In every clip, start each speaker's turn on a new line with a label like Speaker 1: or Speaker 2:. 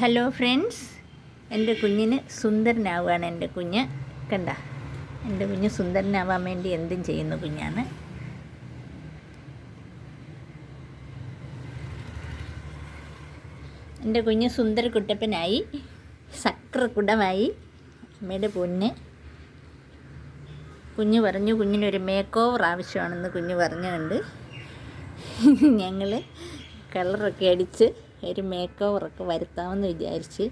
Speaker 1: Hello friends എന്റെ കുഞ്ഞിന് സുന്ദരനാവുകയാണ് എന്റെ കുഞ്ഞ്. കണ്ട? എന്റെ കുഞ്ഞ് സുന്ദരനാവാൻ വേണ്ടി എന്തും ചെയ്യുന്ന കുഞ്ഞാണ്. എന്റെ കുഞ്ഞ് സുന്ദര കുട്ടപ്പനായി സക്രകുടമായി അമ്മയുടെ പൊന്ന്. കുഞ്ഞ് പറഞ്ഞു കുഞ്ഞിനൊരു മേക്ക് ഓവർ ആവശ്യമാണെന്ന് കുഞ്ഞ് പറഞ്ഞുകൊണ്ട് ഞങ്ങൾ കളറൊക്കെ അടിച്ച് ഒരു മേക്ക് ഓവറൊക്കെ വരുത്താമെന്ന് വിചാരിച്ച്.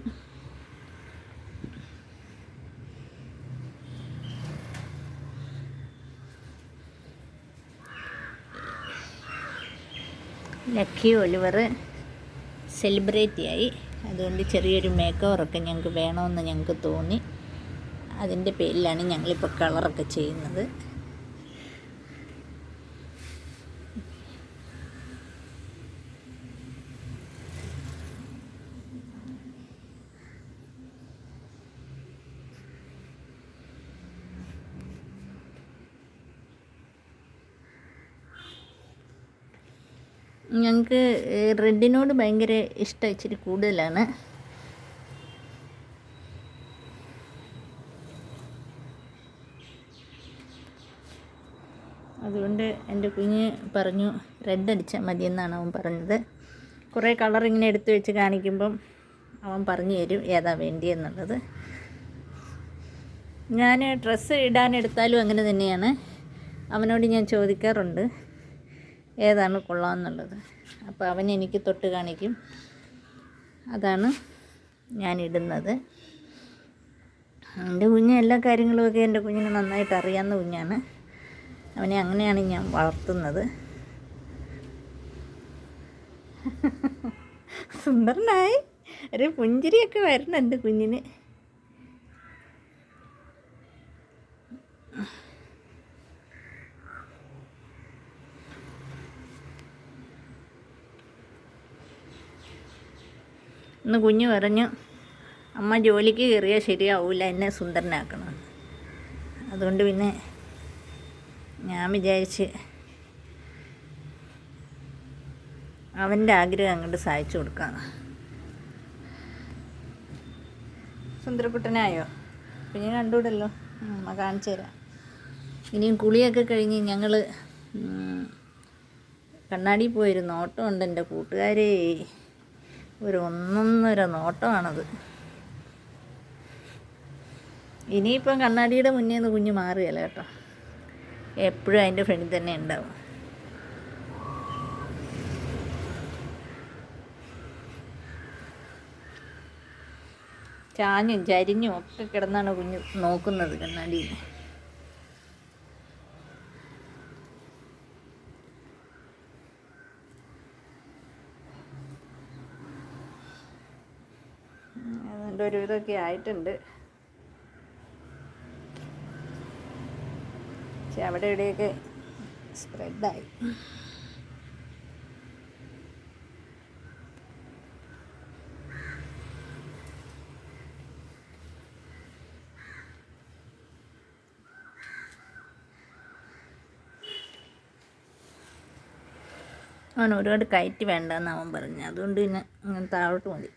Speaker 1: ലക്കി ഒലിവർ സെലിബ്രേറ്റ് ആയി. അതുകൊണ്ട് ചെറിയൊരു മേക്ക് ഓവറൊക്കെ ഞങ്ങൾക്ക് വേണമെന്ന് ഞങ്ങൾക്ക് തോന്നി. അതിന്റെ പേരിലാണ് ഞങ്ങളിപ്പോൾ കളറൊക്കെ ചെയ്യുന്നത്. ഞങ്ങൾക്ക് റെഡിനോട് ഭയങ്കര ഇഷ്ടം ഇച്ചിരി കൂടുതലാണ്. അതുകൊണ്ട് എന്റെ കുഞ്ഞ് പറഞ്ഞു റെഡ് അടിച്ചാൽ മതിയെന്നാണ് അവൻ പറഞ്ഞത്. കുറേ കളർ ഇങ്ങനെ എടുത്തു വെച്ച് കാണിക്കുമ്പം അവൻ പറഞ്ഞു തരും ഏതാ വേണ്ടിയെന്നുള്ളത്. ഞാൻ ഡ്രസ്സ് ഇടാനെടുത്താലും അങ്ങനെ തന്നെയാണ്. അവനോട് ഞാൻ ചോദിക്കാറുണ്ട്. ഏതാണ് കൊള്ളാമെന്നുള്ളത്. അപ്പോൾ അവൻ എനിക്ക് തൊട്ട് കാണിക്കും. അതാണ് ഞാൻ ഇടുന്നത് എന്റെ കുഞ്ഞ് എല്ലാ കാര്യങ്ങളുമൊക്കെ എന്റെ കുഞ്ഞിന് നന്നായിട്ട് അറിയാവുന്ന കുഞ്ഞാണ്. അവനെ അങ്ങനെയാണ് ഞാൻ വളർത്തുന്നത്. സുന്ദരനായി. ഒരു പുഞ്ചിരിയൊക്കെ വരണം എന്റെ കുഞ്ഞിന്. ഇന്ന് കുഞ്ഞ് പറഞ്ഞു അമ്മ ജോലിക്ക് കയറിയാൽ ശരിയാവില്ല എന്നെ സുന്ദരനാക്കണം. അതുകൊണ്ട് പിന്നെ ഞാൻ വിചാരിച്ച് അവന്റെ ആഗ്രഹം അങ്ങോട്ട് സഹായിച്ചു കൊടുക്കാം സുന്ദരക്കുട്ടനായോ പിന്നെ കണ്ടുകൂടല്ലോ. അമ്മ കാണിച്ചു തരാം. ഇനിയും കുളിയൊക്കെ കഴിഞ്ഞ് ഞങ്ങൾ കണ്ണാടി പോയിരുന്നു. ഓട്ടമുണ്ട് എന്റെ കൂട്ടുകാരെ. ഒരു ഒന്നൊന്നര നോട്ടമാണത്. ഇനിയിപ്പം കണ്ണാടിയുടെ മുന്നേ നിന്ന് കുഞ്ഞ് മാറുകയല്ല കേട്ടോ. എപ്പോഴും അതിന്റെ ഫ്രണ്ടിൽ തന്നെ ഉണ്ടാവും. ചാഞ്ഞും ചരിഞ്ഞും ഒക്കെ കിടന്നാണ് കുഞ്ഞ് നോക്കുന്നത് കണ്ണാടിയിൽ. അതുകൊണ്ട് ഒരു ഇതൊക്കെ ആയിട്ടുണ്ട്. പക്ഷെ അവിടെ ഇവിടെയൊക്കെ സ്പ്രെഡായി അവൻ ഒരുപാട് കയറ്റി വേണ്ടെന്ന് അവൻ പറഞ്ഞു അതുകൊണ്ട് പിന്നെ അങ്ങനെ താഴോട്ട് മതി.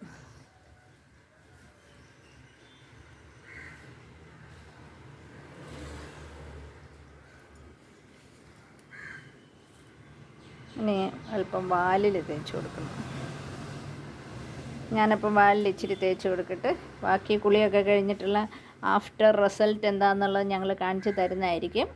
Speaker 1: ഇനി അല്പം വാലിൽ തേച്ച് കൊടുക്കണം. ഞാനപ്പം വാലിൽ ഇച്ചിരി തേച്ച് കൊടുക്കട്ട് ബാക്കി കുളിയൊക്കെ കഴിഞ്ഞിട്ടുള്ള ആഫ്റ്റർ റിസൾട്ട് എന്താണെന്നുള്ളത് ഞങ്ങൾ കാണിച്ചു തരുന്നതായിരിക്കും.